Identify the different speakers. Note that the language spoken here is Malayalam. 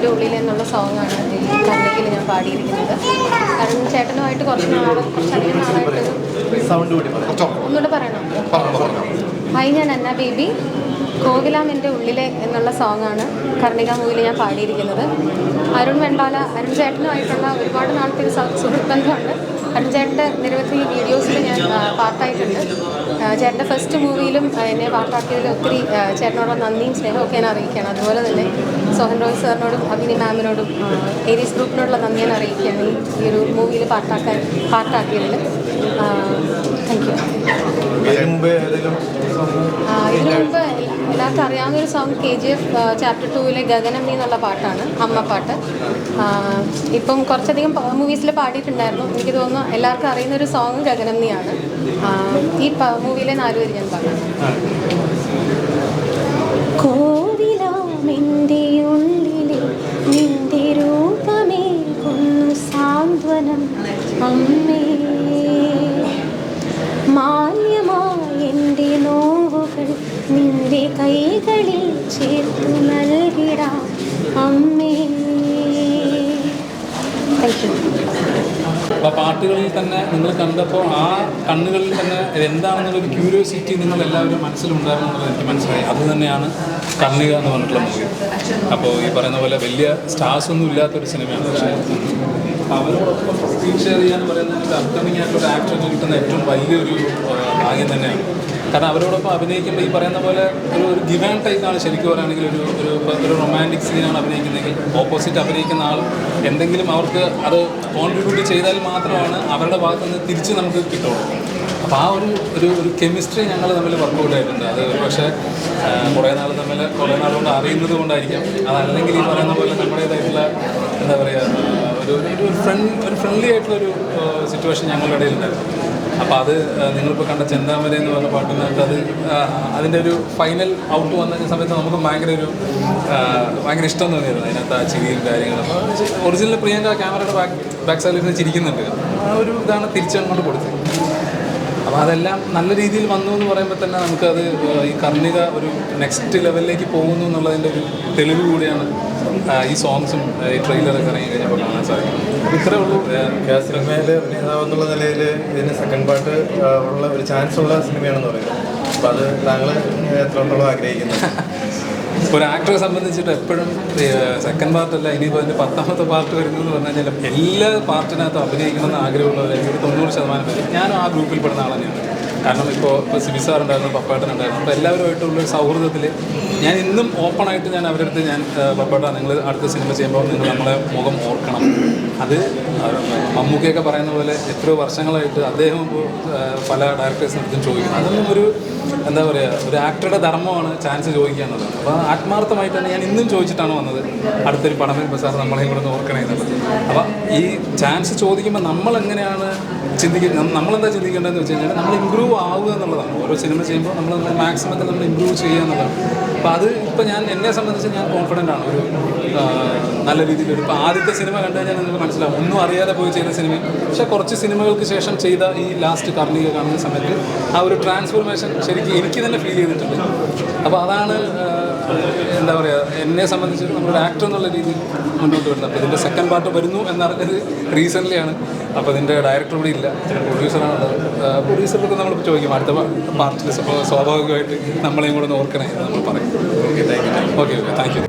Speaker 1: എന്റെ ഉള്ളിൽ എന്നുള്ള സോങ്ങാണ് ഈ കണ്ണിക്കിൽ ഞാൻ പാടിയിരിക്കുന്നത്. കാരണം ചേട്ടനുമായിട്ട് കുറച്ച് നാൾ കുറച്ചധികം
Speaker 2: നാളായിട്ട്
Speaker 1: ഒന്നുകൂടെ പറയണം? ഹായ് ഞാൻ അന്ന ബേബി. കോകിലാം എന്റെ ഉള്ളിലെ എന്നുള്ള സോങ്ങാണ് കർണിക മൂവിയിൽ ഞാൻ പാടിയിരിക്കുന്നത്. അരുൺ വെണ്ടാല അരുൺ ചേട്ടനുമായിട്ടുള്ള ഒരുപാട് നാളത്തെ ഒരു സുഹൃത്ത് ബന്ധമുണ്ട് അരുൺ ചേട്ടന്റെ നിരവധി വീഡിയോസിൽ ഞാൻ പാർട്ടായിട്ടുണ്ട്. ചേട്ടന്റെ ഫസ്റ്റ് മൂവിയിലും എന്നെ പാർട്ടാക്കിയതിൽ ഒത്തിരി ചേട്ടനോട് നന്ദിയും സ്നേഹവും ഒക്കെ ഞാൻ അറിയിക്കുകയാണ്. അതുപോലെ തന്നെ സോഹൻ റോയ് സാറിനോടും അഭിനി മാമിനോടും ഏരീസ് ഗ്രൂപ്പിനോടുള്ള നന്ദി ഞാൻ അറിയിക്കുകയാണ് ഈ ഒരു മൂവിയിൽ പാർട്ടാക്കാൻ പാർട്ടാക്കിയതിൽ. താങ്ക് യു
Speaker 2: ഇതിനു മുമ്പ്
Speaker 1: എല്ലാവർക്കും അറിയാവുന്ന ഒരു song K G F chapter ടൂവിലെ ഗഗനം എന്നുള്ള പാട്ടാണ് അമ്മ പാട്ട്. ഇപ്പം കുറച്ചധികം മൂവീസിൽ പാടിയിട്ടുണ്ടായിരുന്നു. എനിക്ക് തോന്നുന്നു എല്ലാവർക്കും അറിയുന്ന ഒരു സോങ് ഗഗനംനിയാണ് ഈ മൂവിയിലെ നാലുപേര് ഞാൻ പാടാം. കോവിലാമെന്റെ ഉള്ളിലെ നിന്റെ സാന്ത്വനം അമ്മേ. നോവുകൾ നിന്റെ കൈകളിൽ ചേർത്തു നൽകിടാം അമ്മേ. താങ്ക് യു
Speaker 3: അപ്പോൾ പാട്ടുകളിൽ തന്നെ നിങ്ങൾ കണ്ടപ്പോൾ ആ കണ്ണുകളിൽ തന്നെ എന്താണെന്നുള്ളൊരു ക്യൂരിയോസിറ്റി നിങ്ങൾ എല്ലാവരും മനസ്സിലുണ്ടായിരുന്നുള്ളത് എനിക്ക് മനസ്സിലായി. അത് തന്നെയാണ് കണ്ണിക എന്ന് പറഞ്ഞിട്ടുള്ള മൂവി അപ്പോൾ ഈ പറയുന്ന പോലെ വലിയ സ്റ്റാർസ് ഒന്നും ഇല്ലാത്തൊരു സിനിമയാണ് പക്ഷേ അവരോടൊപ്പം സ്ക്രീൻ ഷെയർ ചെയ്യാന്ന് പറയുന്നത് ഒരു അപ്കമിങ് ആയിട്ടുള്ള ആക്ടർ കിട്ടുന്ന ഏറ്റവും വലിയൊരു ഭാഗ്യം തന്നെയാണ്. കാരണം അവരോടൊപ്പം അഭിനയിക്കുമ്പോൾ ഈ പറയുന്ന പോലെ ഒരു ഒരു ഗിവ് ആൻഡ് ശരിക്കും പറയുകയാണെങ്കിൽ ഒരു ഒരു ഒരു റൊമാന്റിക് സീനാണ് അഭിനയിക്കുന്നതെങ്കിൽ ഓപ്പോസിറ്റ് അഭിനയിക്കുന്ന ആൾ എന്തെങ്കിലും അവർക്ക് അത് കോൺട്രിബ്യൂട്ട് ചെയ്താൽ മാത്രമാണ് അവരുടെ ഭാഗത്തുനിന്ന് തിരിച്ച് നമുക്ക് കിട്ടുള്ളൂ. അപ്പോൾ ആ ഒരു ഒരു ഒരു കെമിസ്ട്രി ഞങ്ങൾ തമ്മിൽ വർക്കൗട്ട് ആയിട്ടുണ്ട്. അത് ഒരു പക്ഷേ കുറേ നാൾ തമ്മിൽ കുറേ നാൾ കൊണ്ട് അറിയുന്നത് കൊണ്ടായിരിക്കാം. അതല്ലെങ്കിൽ ഈ പറയുന്ന പോലെ നമ്മുടേതായിട്ടുള്ള എന്താ പറയുക ഒരു ഒരു- ഫ്രണ്ട് ഒരു ഫ്രണ്ട്ലി ആയിട്ടുള്ള ഒരു സിറ്റുവേഷൻ ഞങ്ങളുടെ ഇടയിലുണ്ടായിരുന്നു അപ്പോൾ അത് നിങ്ങളിപ്പോൾ കണ്ട ചെന്താമര എന്ന് പറഞ്ഞ പാട്ടിനകത്ത് അത് അതിന്റെ ഒരു ഫൈനൽ ഔട്ട് വന്ന സമയത്ത് നമുക്ക് ഭയങ്കര ഒരു ഭയങ്കര ഇഷ്ടം തോന്നിയിരുന്നു അതിനകത്ത് ആ ചിരിയും കാര്യങ്ങളും. ഒറിജിനൽ പ്രിയങ്ക ക്യാമറയുടെ ബാക്ക് ബാക്ക് സൈഡിൽ ചിരിക്കുന്നുണ്ട്. ആ ഒരു ഇതാണ് തിരിച്ചങ്ങോട്ട് കൊടുത്തത്. അപ്പോൾ അതെല്ലാം നല്ല രീതിയിൽ വന്നു എന്ന് പറയുമ്പോൾ തന്നെ നമുക്കത് ഈ കർണിക ഒരു നെക്സ്റ്റ് ലെവലിലേക്ക് പോകുന്നു എന്നുള്ളതിന്റെ ഒരു തെളിവ് കൂടിയാണ് ഈ സോങ്സും ഈ ട്രെയിലറൊക്കെ ഇറങ്ങി കഴിഞ്ഞപ്പോൾ കാണാൻ സാധിക്കും ഇത്രേ ഉള്ളൂ. സിനിമയിലെ
Speaker 2: സിനിമയിൽ അഭിനേതാവ് എന്നുള്ള നിലയിൽ ഇതിന് സെക്കൻഡ് പാർട്ട് ഉള്ള ഒരു ചാൻസ് ഉള്ള സിനിമയാണെന്ന് പറയുന്നത് അപ്പോൾ അത് താങ്കൾ എത്രത്തോളം ആഗ്രഹിക്കുന്നത്
Speaker 3: ഒരു ആക്ടറെ സംബന്ധിച്ചിട്ട് എപ്പോഴും സെക്കൻഡ് പാർട്ടല്ല ഇനിയിപ്പോൾ അതിന്റെ പത്താമത്തെ പാർട്ട് വരുന്നതെന്ന് പറഞ്ഞു കഴിഞ്ഞാൽ എല്ലാ പാർട്ടിനകത്തും അഭിനയിക്കണമെന്ന് ആഗ്രഹമുള്ളവർ ഒരു തൊണ്ണൂറ് ശതമാനം പേര്. ഞാനും ആ ഗ്രൂപ്പിൽ പെടുന്ന ആൾ തന്നെയാണ്. കാരണം ഇപ്പോൾ ഇപ്പോൾ സിബി സാർ ഉണ്ടായിരുന്നു പപ്പാട്ടൻ ഉണ്ടായിരുന്നു അപ്പോൾ എല്ലാവരുമായിട്ടുള്ള ഒരു സൗഹൃദത്തിൽ ഞാൻ ഇന്നും ഓപ്പണായിട്ട് ഞാൻ അവരുടെ അടുത്ത് ഞാൻ പപ്പാട്ട നിങ്ങൾ അടുത്ത സിനിമ ചെയ്യുമ്പോൾ നിങ്ങൾ നമ്മളെ മുഖം ഓർക്കണം. അത് മമ്മൂക്കയൊക്കെ പറയുന്ന പോലെ എത്രയോ വർഷങ്ങളായിട്ട് അദ്ദേഹം ഇപ്പോൾ പല ഡയറക്ടേഴ്സിനും അടുത്തും അതൊന്നും ഒരു എന്താ പറയുക ഒരു ആക്ടറുടെ ധർമ്മമാണ് ചാൻസ് ചോദിക്കുക എന്നുള്ളത്. അപ്പോൾ ആത്മാർത്ഥമായിട്ടാണ് ഞാൻ ഇന്നും ചോദിച്ചിട്ടാണ് വന്നത് അടുത്തൊരു പടം വരുമ്പോൾ സാർ നമ്മളെയും കൂടെ ഒന്ന് ഓർക്കണേ എന്നുള്ളത്. അപ്പോൾ ഈ ചാൻസ് ചോദിക്കുമ്പോൾ നമ്മൾ എങ്ങനെയാണ് ചിന്തിക്കുന്നത് നമ്മളെന്താ ചിന്തിക്കേണ്ടതെന്ന് വെച്ച് കഴിഞ്ഞാൽ നമ്മൾ ഇമ്പ്രൂവ് ആവുക എന്നുള്ളതാണ്. ഓരോ സിനിമ ചെയ്യുമ്പോൾ നമ്മൾ നമ്മൾ മാക്സിമത്തിൽ നമ്മൾ ഇമ്പ്രൂവ് ചെയ്യുക എന്നുള്ളതാണ്. അപ്പോൾ അത് ഇപ്പോൾ ഞാൻ എന്നെ സംബന്ധിച്ച് ഞാൻ കോൺഫിഡന്റ് ആണ്. ഒരു നല്ല രീതിയിൽ ഇപ്പോൾ ആദ്യത്തെ സിനിമ കണ്ടു കഴിഞ്ഞാൽ നിങ്ങൾക്ക് മനസ്സിലാവും. ഒന്നും അറിയാതെ പോയി ചെയ്യുന്ന സിനിമ പക്ഷേ കുറച്ച് സിനിമകൾക്ക് ശേഷം ചെയ്ത ഈ ലാസ്റ്റ് കർണിക കാണുന്ന സമയത്ത് ആ ഒരു ട്രാൻസ്ഫോർമേഷൻ ശരിക്കും എനിക്ക് തന്നെ ഫീൽ ചെയ്തിട്ടുണ്ട്. അപ്പോൾ അതാണ് എന്താ പറയുക എന്നെ സംബന്ധിച്ച് നമ്മളൊരു ആക്ടർ എന്നുള്ള രീതിയിൽ മുന്നോട്ട് വരുന്നത്. അപ്പോൾ ഇതിന്റെ സെക്കൻഡ് പാർട്ട് വരുന്നു എന്നറിഞ്ഞത് റീസെന്റ്ലി ആണ്. അപ്പോൾ ഇതിന്റെ ഡയറക്ടർ ഇവിടെ ഇല്ല. പ്രൊഡ്യൂസറാണ് പ്രൊഡ്യൂസർക്ക് നമ്മൾ ചോദിക്കും അടുത്ത പാർട്ടിൽ സ്വാഭാവികമായിട്ട് നമ്മളെയും കൂടെ ഒന്ന് ഓർക്കണേ? നമ്മൾ പറയും.
Speaker 2: Okay thank you
Speaker 3: okay okay thank you